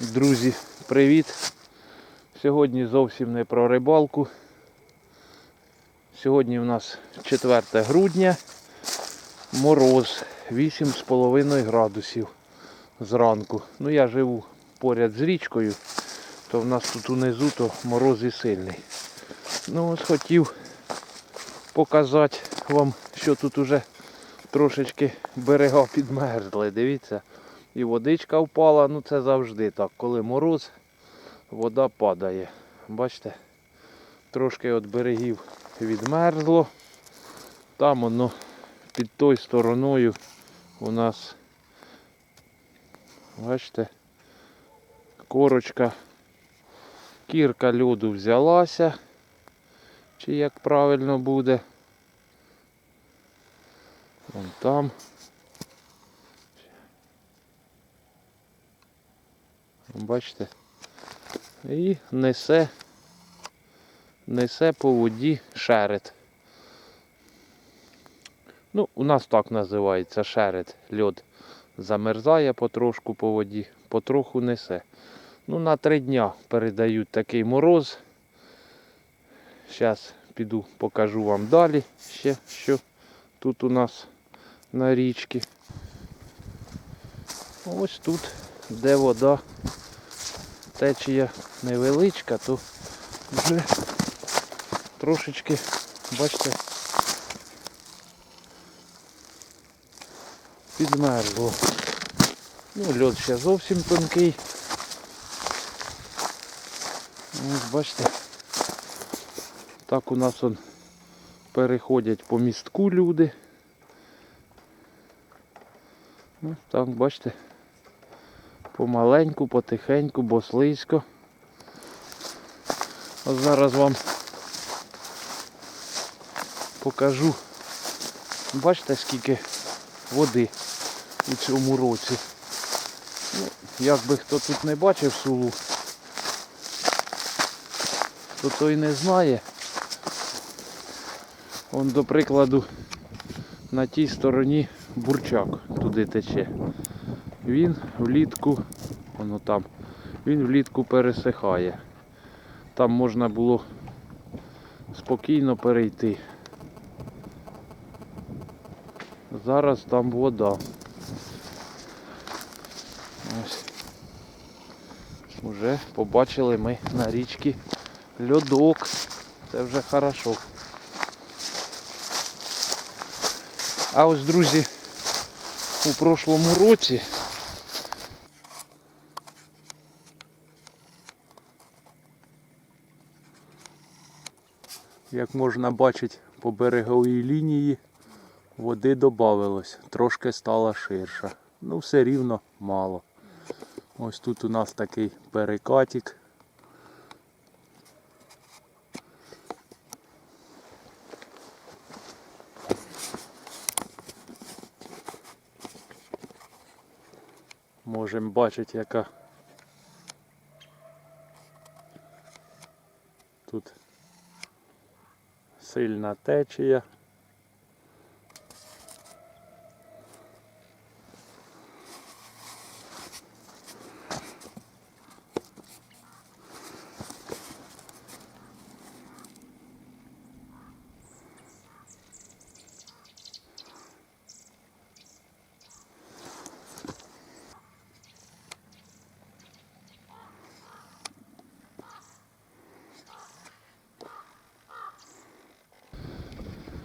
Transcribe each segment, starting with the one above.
Друзі, привіт! Сьогодні зовсім не про рибалку. Сьогодні у нас 4 грудня, мороз 8,5 градусів зранку. Ну я живу поряд з річкою, то в нас тут унизу то мороз і сильний. Ну ось хотів показати вам, що тут уже трошечки берега підмерзли. Дивіться. І водичка впала, ну це завжди так. Коли мороз, вода падає. Бачите, трошки від берегів відмерзло. Там воно під тою стороною у нас, бачите, корочка, кірка льоду взялася. Чи як правильно буде. Вон там. Бачите? І несе, несе по воді шерет. Ну, у нас так називається шерет. Льод замерзає потрошку по воді, потроху несе. Ну, на три дня передають такий мороз. Зараз піду покажу вам далі ще, що тут у нас на річці. Ось тут, де вода течія невеличка, то вже трошечки, бачите, підмерзло. Ну, льод ще зовсім тонкий. Ось бачите, так у нас он переходять по містку люди. Ось так, бачите помаленьку, потихеньку, бо слизько. Зараз вам покажу. Бачите, скільки води у цьому році. Ну, як би хто тут не бачив сулу, то той не знає. Он, до прикладу, на тій стороні бурчак туди тече він влітку, воно там, він влітку пересихає. Там можна було спокійно перейти. Зараз там вода. Ось. Уже побачили ми на річці льодок. Це вже хорошо. А ось, друзі, у прошлому році Як можна бачити по береговій лінії води додавилось, трошки стала ширша. Ну все рівно мало. Ось тут у нас такий перекатик. Можемо бачити, яка тут сильна течія.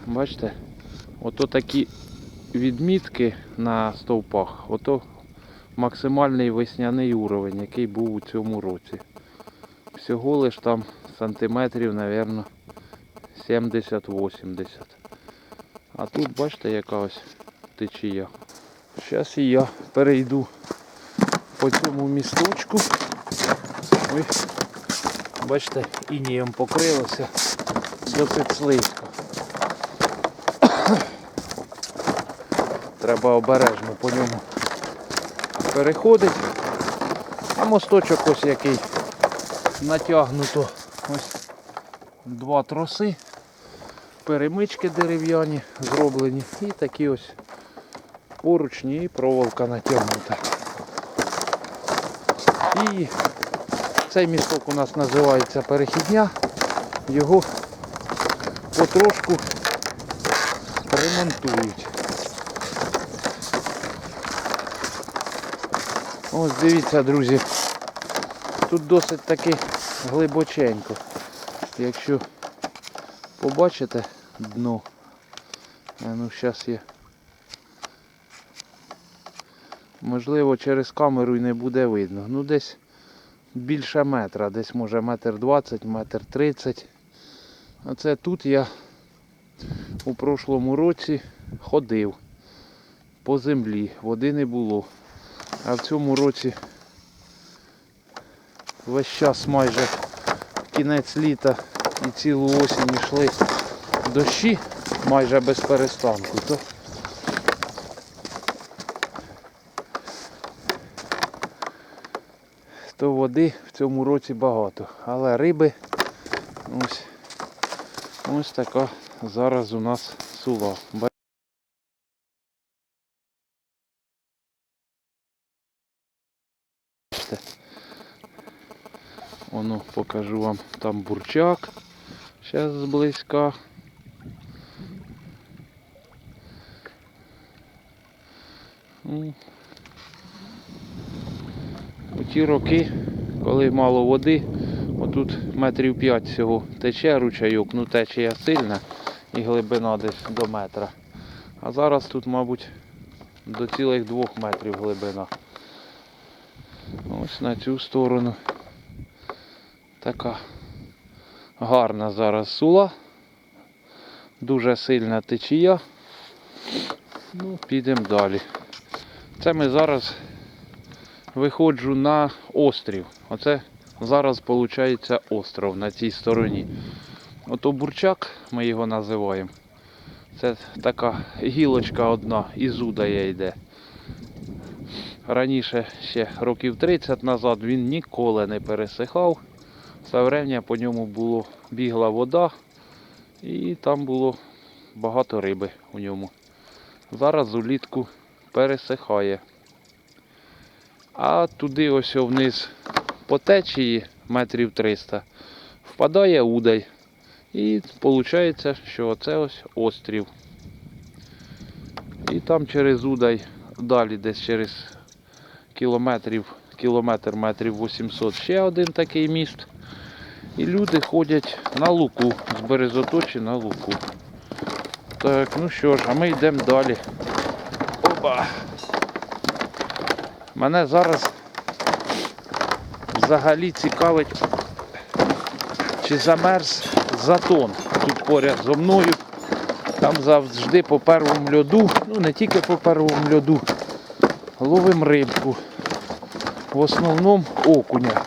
Бачите? Ото такі відмітки на стовпах. Ото максимальний весняний уровень, який був у цьому році. Всього лиш там сантиметрів, мабуть, 70-80. А тут бачите яка ось течія. Зараз і я перейду по цьому місточку. Ой, бачите, інієм покрилося досить слизько. Треба обережно по ньому переходить. А мосточок ось який натягнуто. Ось два троси, перемички дерев'яні зроблені і такі ось поручні і проволока натягнута. І цей місток у нас називається перехідня. Його потрошку ремонтують. Ось дивіться, друзі. Тут досить таки глибоченько. Якщо побачите дно, ну зараз є. Можливо, через камеру і не буде видно. Ну десь більше метра, десь може метр двадцять, метр тридцять. Оце тут я у прошлому році ходив по землі, води не було. А в цьому році весь час майже кінець літа і цілу осінь йшли дощі майже без перестанку. То то води в цьому році багато. Але риби ось, ось така зараз у нас сула. Бачите? Воно покажу вам там бурчак. Зараз зблизька. Ну, У ті роки, коли мало води, отут метрів 5 всього тече ручайок, ну течія сильна і глибина десь до метра. А зараз тут, мабуть, до цілих двох метрів глибина. Ось на цю сторону. Така гарна зараз сула. Дуже сильна течія. Ну, підемо далі. Це ми зараз виходжу на острів. Оце зараз виходить остров на цій стороні. Ото бурчак, ми його називаємо. Це така гілочка одна із удая йде. Раніше ще років 30 назад він ніколи не пересихав. Все время по ньому було бігла вода і там було багато риби у ньому. Зараз улітку пересихає. А туди ось вниз по течії метрів 300 впадає удай. І виходить, що це ось острів. І там через удай, далі десь через кілометрів, кілометр метрів 800 ще один такий міст. І люди ходять на луку, з березоточі на луку. Так, ну що ж, а ми йдемо далі. Опа! Мене зараз взагалі цікавить, чи замерз затон тут поряд зо мною. Там завжди по первому льоду, ну не тільки по первому льоду, ловим рибку. В основному окуня.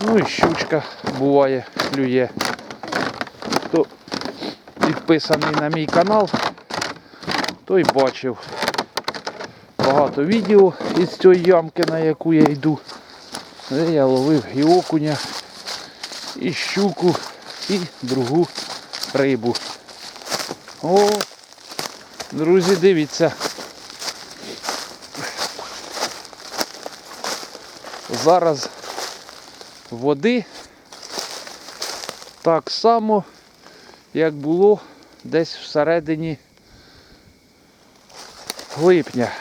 Ну і щучка буває, клює. Хто підписаний на мій канал, той бачив багато відео із цієї ямки, на яку я йду. Де я ловив і окуня, і щуку, і другу рибу. О, друзі, дивіться. Зараз води так само, як було десь всередині липня.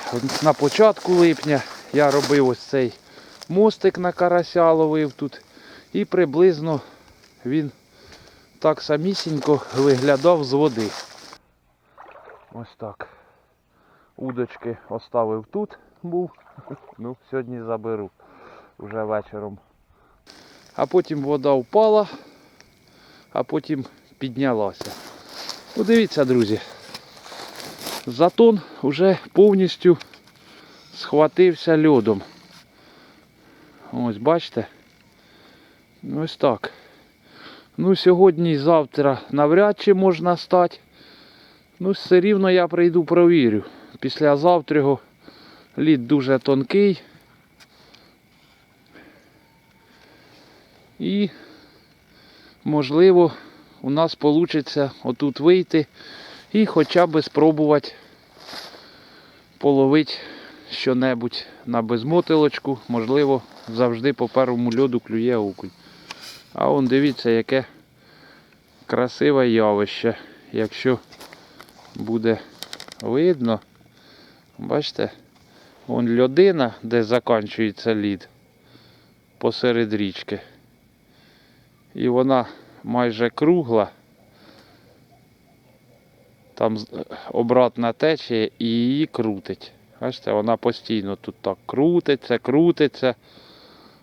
На початку липня я робив ось цей мостик на карася ловив тут. І приблизно він так самісінько виглядав з води. Ось так. Удочки оставив тут був. Ну, сьогодні заберу вже вечором. А потім вода впала, а потім піднялася. Ну, дивіться, друзі. Затон вже повністю схватився льодом. Ось бачите? Ось так. Ну, сьогодні і завтра навряд чи можна стати. Ну, все рівно я прийду провірю. Після завтра лід дуже тонкий. І можливо у нас вийде отут вийти і хоча б спробувати половити що-небудь на безмотилочку, можливо, завжди по первому льоду клює окунь. А он дивіться, яке красиве явище. Якщо буде видно, бачите, вон льодина, де закінчується лід посеред річки. І вона майже кругла. Там обратна течія і її крутить. Бачите, вона постійно тут так крутиться, крутиться,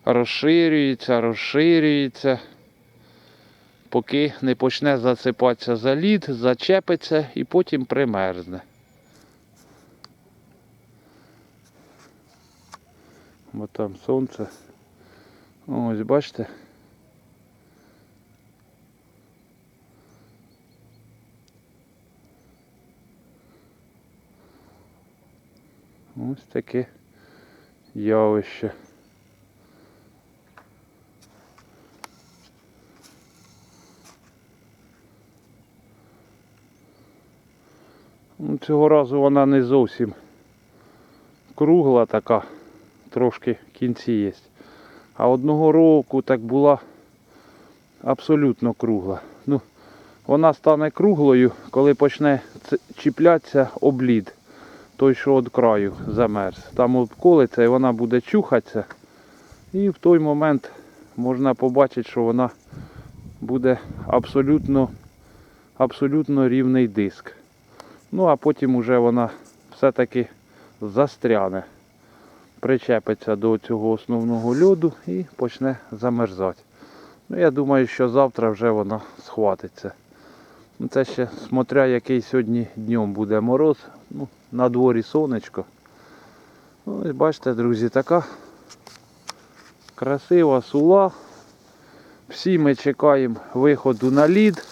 розширюється, розширюється, поки не почне засипатися за лід, зачепиться і потім примерзне. Бо там сонце. Ось бачите. Ось таке явище. Ну, Цього разу вона не зовсім кругла така, трошки кінці є. А одного року так була абсолютно кругла. Ну, вона стане круглою, коли почне чіплятися об лід той, що від краю замерз. Там обколиться і вона буде чухатися. І в той момент можна побачити, що вона буде абсолютно, абсолютно рівний диск. Ну а потім уже вона все-таки застряне, причепиться до цього основного льоду і почне замерзати. Ну, я думаю, що завтра вже вона схватиться. Ну, Це ще смотря який сьогодні днем буде мороз. Ну, на дворі сонечко. Ну, Ось бачите, друзі, така красива сула. Всі ми чекаємо виходу на лід.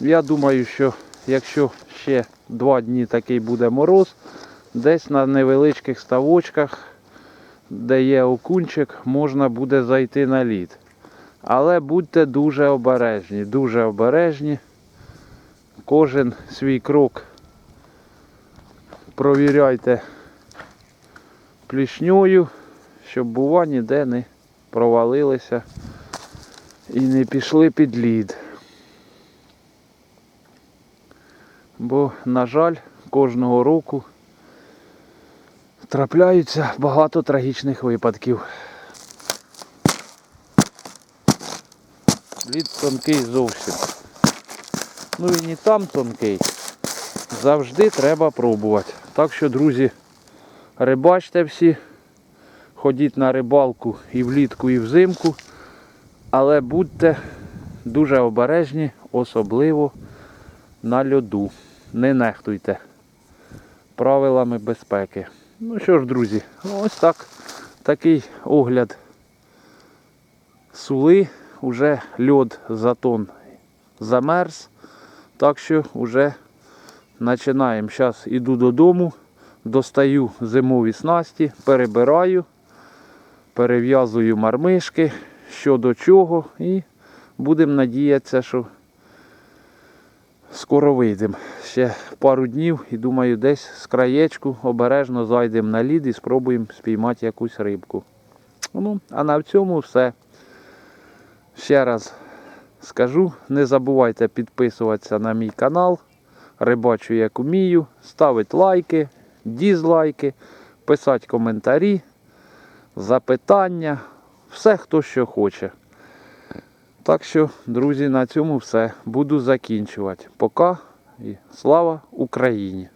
Я думаю, що якщо ще два дні такий буде мороз, десь на невеличких ставочках, де є окунчик, можна буде зайти на лід. Але будьте дуже обережні, дуже обережні. Кожен свій крок провіряйте плішньою, щоб бува ніде не провалилися і не пішли під лід. Бо, на жаль, кожного року трапляються багато трагічних випадків. Лід тонкий зовсім. Ну і не там тонкий. Завжди треба пробувати. Так що, друзі, рибачте всі, ходіть на рибалку і влітку, і взимку, але будьте дуже обережні, особливо на льоду. Не нехтуйте правилами безпеки. Ну що ж, друзі, ось так. Такий огляд сули. Уже льод затон замерз. Так що вже починаємо. Зараз іду додому, достаю зимові снасті, перебираю, перев'язую мармишки, що до чого, і будемо надіятися, що скоро вийдемо. Ще пару днів і думаю, десь з краєчку обережно зайдемо на лід і спробуємо спіймати якусь рибку. Ну, а на цьому все. Ще раз скажу, не забувайте підписуватися на мій канал. Рибачу як умію, ставити лайки, дізлайки, писати коментарі, запитання, все хто що хоче. Так що, друзі, на цьому все. Буду закінчувати. Пока і слава Україні!